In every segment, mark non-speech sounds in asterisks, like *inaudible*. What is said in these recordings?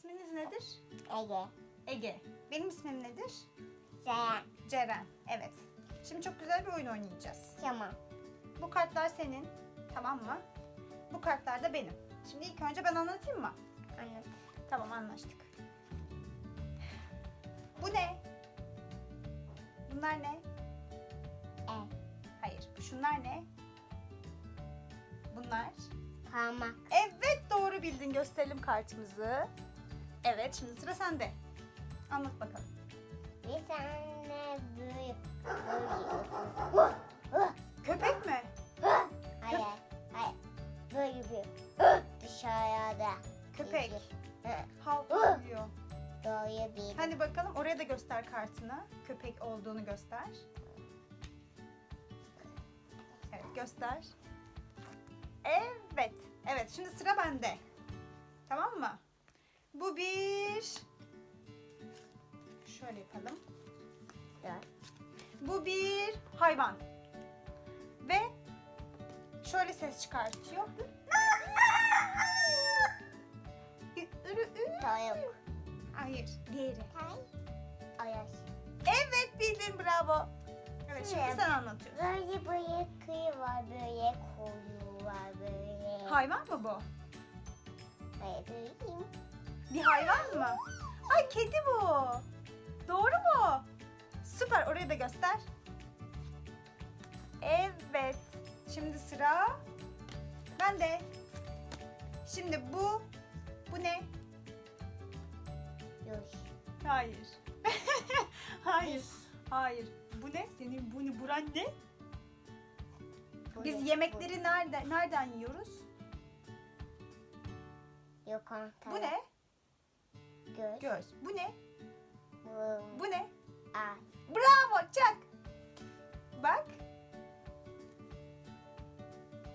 İsminiz nedir? Ege. Ege. Benim ismim nedir? Zeyn. Ceren. Evet. Şimdi çok güzel bir oyun oynayacağız. Tamam. Bu kartlar senin. Tamam mı? Bu kartlar da benim. Şimdi ilk önce ben anlatayım mı? Anladım. Tamam anlaştık. Bu ne? Bunlar ne? E. Hayır. Şunlar ne? Bunlar. Parmak. Evet doğru bildin. Gösterelim kartımızı. Evet şimdi sıra sende. Anlat bakalım. Bir tane büyük. Köpek mi? Hayır. Hayır. Böyle bir. Dışarıda. Köpek. Hı. Hav hav diyor. Doğru bir. Hadi bakalım oraya da göster kartını. Köpek olduğunu göster. Evet göster. Evet. Evet şimdi sıra bende. Tamam mı? Bu bir... Şöyle yapalım. Dur. Bu bir hayvan. Ve şöyle ses çıkartıyor. Tavuk. Hayır, diğeri. Ayaz. Evet bildin bravo. Evet şimdi Evet. sen anlatıyorsun. Böyle böyle kıyı var. Böyle koyu var. Böyle. Hayvan mı bu? Böyle. Bir hayvan mı? Ay kedi bu. Doğru mu? Süper orayı da göster. Evet. Şimdi sıra bende. Şimdi bu bu ne? Yok. Hayır. *laughs* Hayır. Hayır. Bu ne? Senin bunu buran ne? Biz yemekleri nerede nereden yiyoruz? Yok. Bu ne? Göz. Göz. Bu ne? Bu. Bu ne? Ay. Bravo çak. Bak.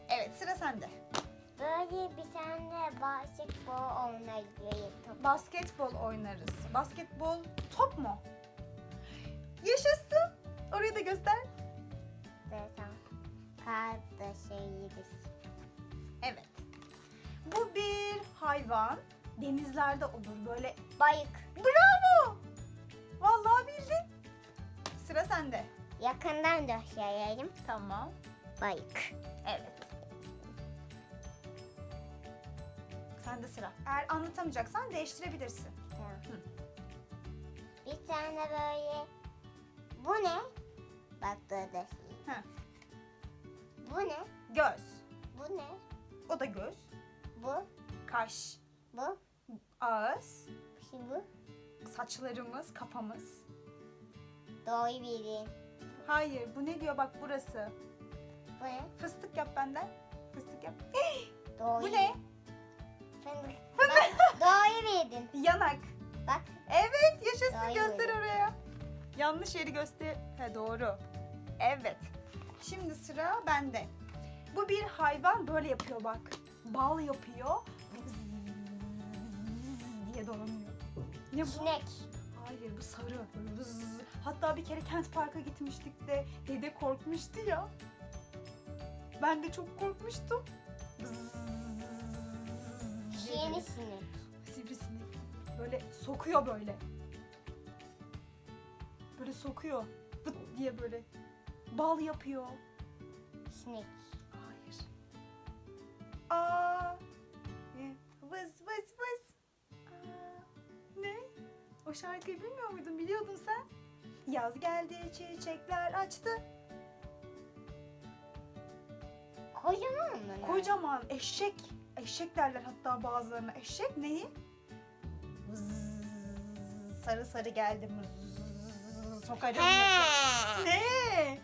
Evet sıra sende. Böyle bir tane basketbol oynayayım. Basketbol oynarız. Basketbol top mu? Yaşasın. Orayı da göster. Kardeşiyiz. Evet. Bu bir hayvan. Denizlerde olur böyle. Bayık. Bravo. Vallahi bildin. Sıra sende. Yakından gösterelim. Tamam. Bayık. Evet. Sende sıra. Eğer anlatamayacaksan değiştirebilirsin. Tamam. Hı. Bir tane böyle. Bu ne? Bak. Heh. Bu ne? Göz. Bu ne? O da göz. Bu. Kaş. Bu. Ağız. Bu. Saçlarımız, kafamız. Doğru bildin. Hayır, bu ne diyor bak burası. Bu ne? Fıstık yap benden. Fıstık yap. *gasps* Doğru. Bu ne? Fındık. *laughs* Bak, doğru bildin. Yanak. Bak. Evet, yaşasın Hayır. göster oraya. Yanlış yeri göster. He doğru. Evet. Şimdi sıra bende. Bu bir hayvan böyle yapıyor bak. Bal yapıyor. Diye dolanıyor. Ne bu? Sinek. Hayır bu sarı. Böyle vız. Hatta bir kere Kent Park'a gitmiştik de dede korkmuştu ya. Ben de çok korkmuştum. Yeni böyle sinek. Sivrisinek. Böyle sokuyor böyle. Böyle sokuyor. Vıt diye böyle. Bal yapıyor. Sinek. Hayır. Aa. Vız vız şarkıyı bilmiyor muydun? Biliyordun sen. Yaz geldi, çiçekler açtı. Kocaman mı? Kocaman eşek. Eşek derler hatta bazılarına. Eşek neyi? Vız, sarı sarı geldi. Vız, sokarım. He. Ne?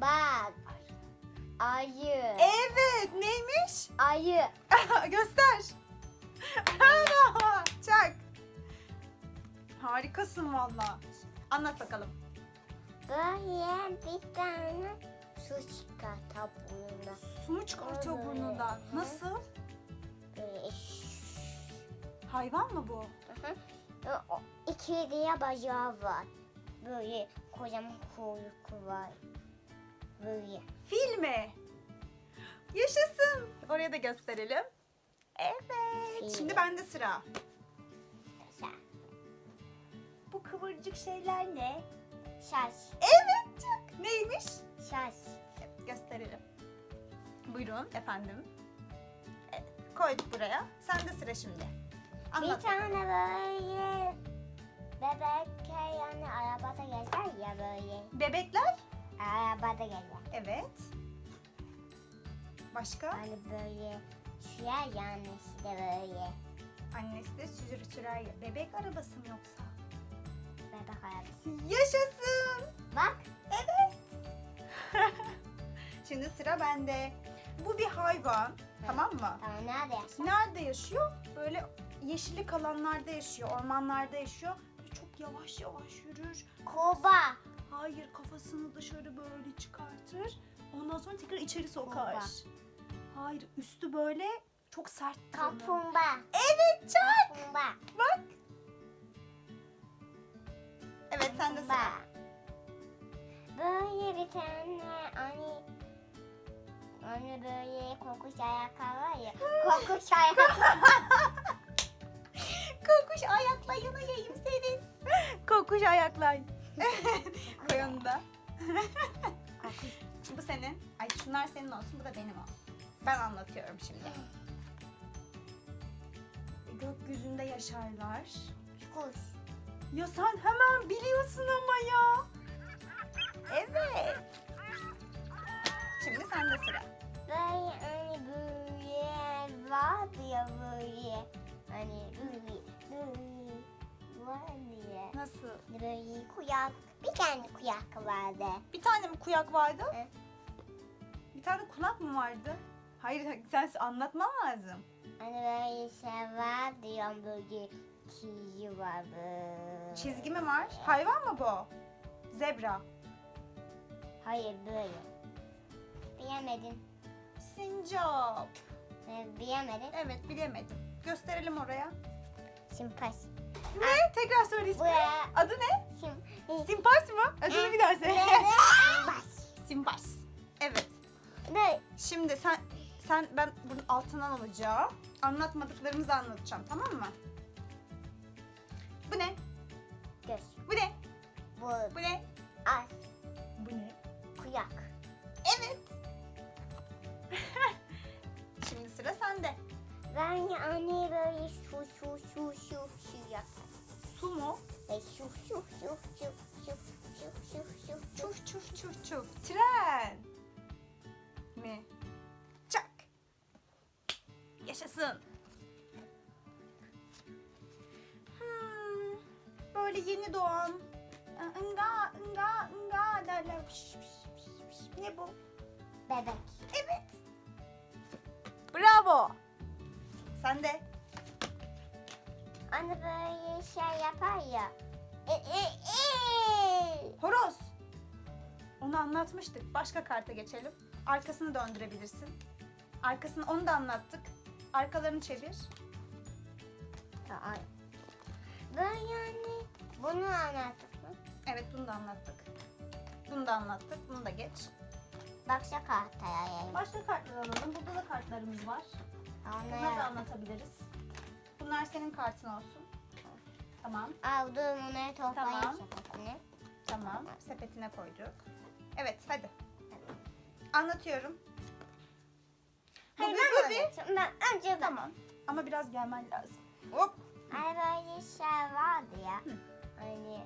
Bak. Ayı. Evet neymiş? Ayı. *laughs* Göster. Çak. Harikasın valla. Anlat bakalım. Böyle bir tane su çıkartıp burnunda. Su çıkartıyor burnundan? Nasıl? Böyle Hayvan mı bu? Hı hı. O- İki diye bacağı var. Böyle kocaman kuyruk var. Böyle. Fil mi? Yaşasın. Oraya da gösterelim. Evet. Evet şimdi bende sıra. Bu kıvırcık şeyler ne? Şaş. Evet. Neymiş? Şaş. Evet, gösterelim. Buyurun efendim. Evet, koyduk buraya. Sende sıra şimdi. Anlat. Bir tane böyle bebek yani arabada gezer ya böyle. Bebekler? Arabada gezer. Evet. Başka? Hani böyle sürer yani işte böyle. Annesi de sürer. ya. Bebek arabası mı yoksa? Yaşasın. Bak. Evet. *laughs* Şimdi sıra bende. Bu bir hayvan. Tamam mı? Tamam nerede yaşar? Nerede yaşıyor? Böyle yeşillik alanlarda yaşıyor, ormanlarda yaşıyor. Böyle çok yavaş yavaş yürür. Koba. Hayır, kafasını dışarı böyle çıkartır. Ondan sonra tekrar içeri sokar. Kobra. Hayır, üstü böyle çok sert. Kaplumbağa. Evet, çak. Kaplumbağa. Bak. Evet, sen de sıra. Böyle bir tane hani hani böyle kokuş ayakkabı var ya. Kokuş ayakkabı. Kokuş ayaklayını yiyeyim senin. Kokuş ayaklay. *laughs* Koy onu da. Kokuş. Bu senin. Ay şunlar senin olsun, bu da benim olsun. Ben anlatıyorum şimdi. Gökyüzünde yaşarlar. Kuş. Ya sen hemen biliyorsun ama ya. Evet. Şimdi sende sıra. Böyle hani böyle vardı ya böyle. Hani böyle böyle vardı ya. Nasıl? Böyle kuyak. Bir tane kuyak vardı. Bir tane mi kuyak vardı? Evet. Bir tane kulak mı vardı? Hayır sen anlatman lazım. Hani böyle şey vardı ya böyle çizgi vardı. Çizgi mi var? Hayvan mı bu? Zebra. Hayır böyle. Bilemedin. Sincap. Ee, Bilemedin. Evet bilemedim. Gösterelim oraya. Simpas. Ne? Tekrar söyle ismini. Buraya. Adı ne? Sim. Simpas mı? Adını bir daha söyle. *laughs* Simpas. Simpas. Evet. Ne? Şimdi sen sen ben bunun altından alacağım. Anlatmadıklarımızı anlatacağım tamam mı? Bu ne? Göz. Bu ne? Bu. Bu ne? As. Bu ne? Kuyak. Evet. Şimdi sıra sende. Ben anne böyle şu şu şu şu şu yapar. Su mu? Ve şu şu şu şu şu şu şu şu şu. Çuf çuf çuf çuf. Tren. Mi? Çak. Yaşasın. Böyle yeni doğan ınga ınga ınga derler. Piş, piş, piş, piş. Ne bu? Bebek. Evet. Bravo. Sen de. Anne böyle şey yapar ya. E, e, e. Horoz. Onu anlatmıştık. Başka karta geçelim. Arkasını döndürebilirsin. Arkasını onu da anlattık. Arkalarını çevir. Tamam. Böyle yani bunu anlattık mı? Evet bunu da anlattık. Bunu da anlattık. Bunu da geç. Başka kartaya yani. Başka kartlar alalım. Burada da kartlarımız var. Bunları da anlatabiliriz. Bunlar senin kartın olsun. Tamam. aldım onları toplayayım Tamam. sepetine. Tamam. Sepetine koyduk. Evet hadi. Anlatıyorum. Hayır ben bu bir- anlatacağım. Ben önce ben. Tamam. Ama biraz gelmen lazım. Hop. Hani böyle şey vardı ya. Hı. Hani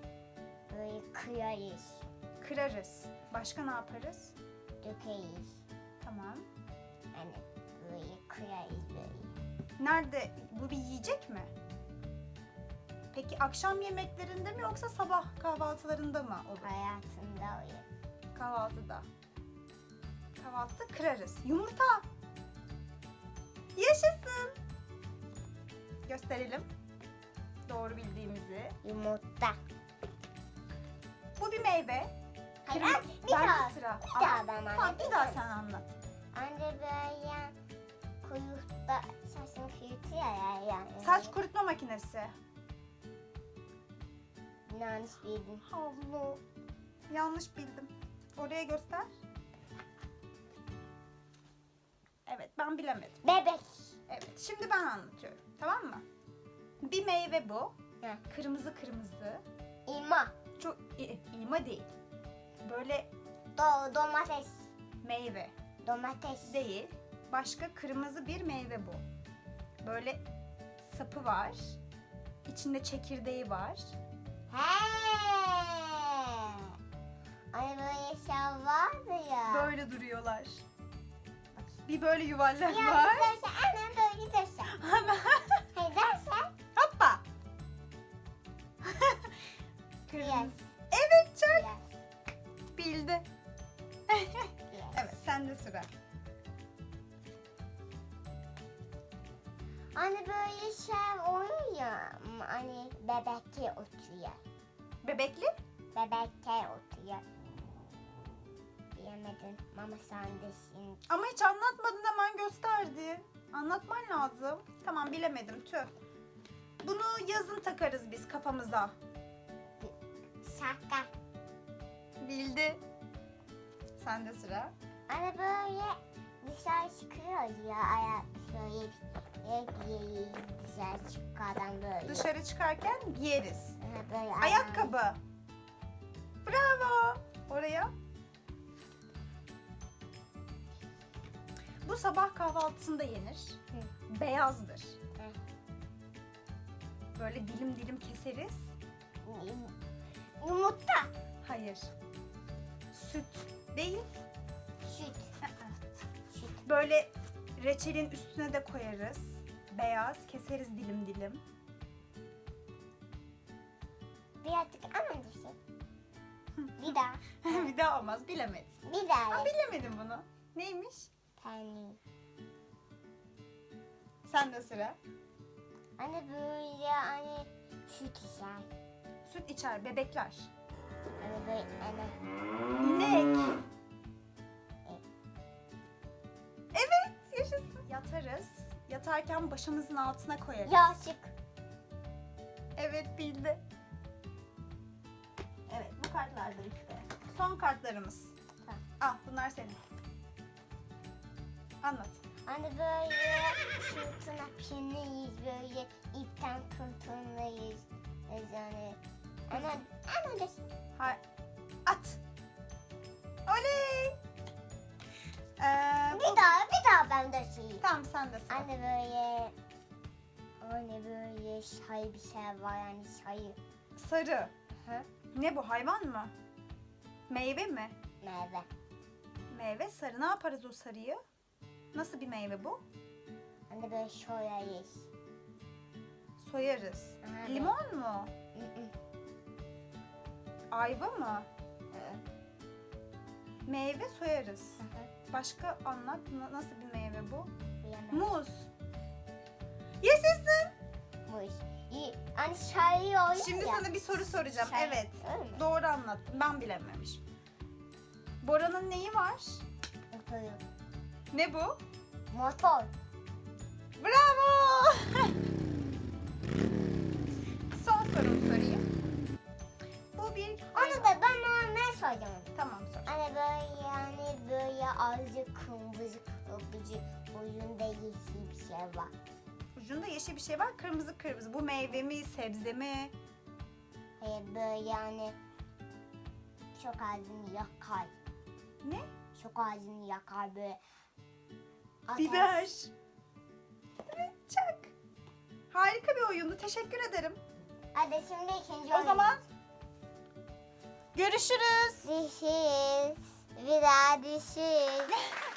böyle kıyarız, Kırarız. Başka ne yaparız? dökeyiz. Tamam. Hani böyle kıyarız böyle. Nerede? Bu bir yiyecek mi? Peki akşam yemeklerinde mi yoksa sabah kahvaltılarında mı olur? Hayatında oluyor. Kahvaltıda. Kahvaltıda kırarız. Yumurta. Yaşasın. Gösterelim. Doğru bildiğimizi. Yumurta. Bu bir meyve. Hayır, Kırmızı- bir daha. Bende sıra. Bir daha ben Tamam anlatayım. bir daha sen anlat. Anne böyle kuyrukta saçını kuyrukta ya yani. Saç kurutma makinesi. Yanlış bildin. Havlu. Yanlış bildim. Oraya göster. Evet ben bilemedim. Bebek. Evet, şimdi ben anlatıyorum. Tamam mı? Bir meyve bu. Hı. Kırmızı kırmızı. İma. Çok i- ilma değil. Böyle Do domates. meyve Domates. değil. Başka kırmızı bir meyve bu. Böyle sapı var. İçinde çekirdeği var. He. Hani böyle şey vardı ya. Böyle duruyorlar. Bir böyle yuvarlak Ya var. derse hemen böyle derse. Hey Yes. Evet çok Yes. bildi. Yes. Evet sende sıra. Hani böyle şey oluyor ya. Hani bebekte oturuyor. Bebekli? Bebekte oturuyor. Bilemedin. Mama sen de şimdi. Ama hiç anlatmadın hemen gösterdi. Anlatman lazım. Tamam bilemedim tüh. Bunu yazın takarız biz kafamıza. Şaka. Bildi. Sende sıra. Hani böyle dışarı çıkıyor ya ayak şöyle şöyle dışarı çıkardan böyle. Dışarı çıkarken giyeriz. Böyle Ayakkabı. Bravo. Oraya. Bu sabah kahvaltısında yenir. Beyazdır. Böyle dilim dilim keseriz. Yum- Yumurta. Hayır. Süt değil. Süt. Süt. Böyle reçelin üstüne de koyarız. Beyaz keseriz dilim dilim. Birazcık anlatırsın. Bir daha. *laughs* bir daha olmaz bilemedim. Bir daha. Aa, bilemedim bunu. Neymiş? Peynir. Sen de sıra. Hani böyle hani süt içer. Süt içer bebekler. Böyle hani. İnek. Evet yaşasın. Yatarız. Yatarken başımızın altına koyarız. Yastık. Evet bildi. Evet bu kartlar da bitti. Son kartlarımız. Tamam. Al bunlar senin. Anlat. Hani böyle sırtına pinliyiz Ama ama da Ha, at. Oley. Ee, bir daha bir daha ben de şey. tamam sen de sıra. Hani böyle hani böyle şey bir şey var yani şey. Sarı. Hı? Ne bu hayvan mı? Meyve mi? Meyve. Meyve sarı. Ne yaparız o sarıyı? Nasıl bir meyve bu? Hani böyle şöyleyiz. Soyarız. Aha, Limon mu? Hı hı, Ayva mı? hı Meyve soyarız. hı. Başka anlat. Na- Nasıl bir meyve bu? Bilemem. Muz. Yaşasın. Muz. İyi. Hani oluyor Şimdi ya. sana bir soru soracağım. Şey, Evet. Doğru anlattın. Ben bilememişim. Bora'nın neyi var? Motor. Ne bu? Motor. Bravo! *laughs* Son sorumu sorayım. Bu bir... Onu da ben ne soracağım? Tamam sor. Hani böyle yani böyle azıcık kırmızı kırmızı boyunda yeşil bir şey var. Ucunda yeşil bir şey var. Kırmızı kırmızı. Bu meyve mi, sebze mi? Hani böyle yani çok ağzını yakar. Ne? Çok ağzını yakar böyle. Ateş. Biber. Evet, çak. Harika bir oyundu. Teşekkür ederim. Hadi şimdi ikinci O zaman görüşürüz. Düşürüz. Bir daha düşürüz. *laughs*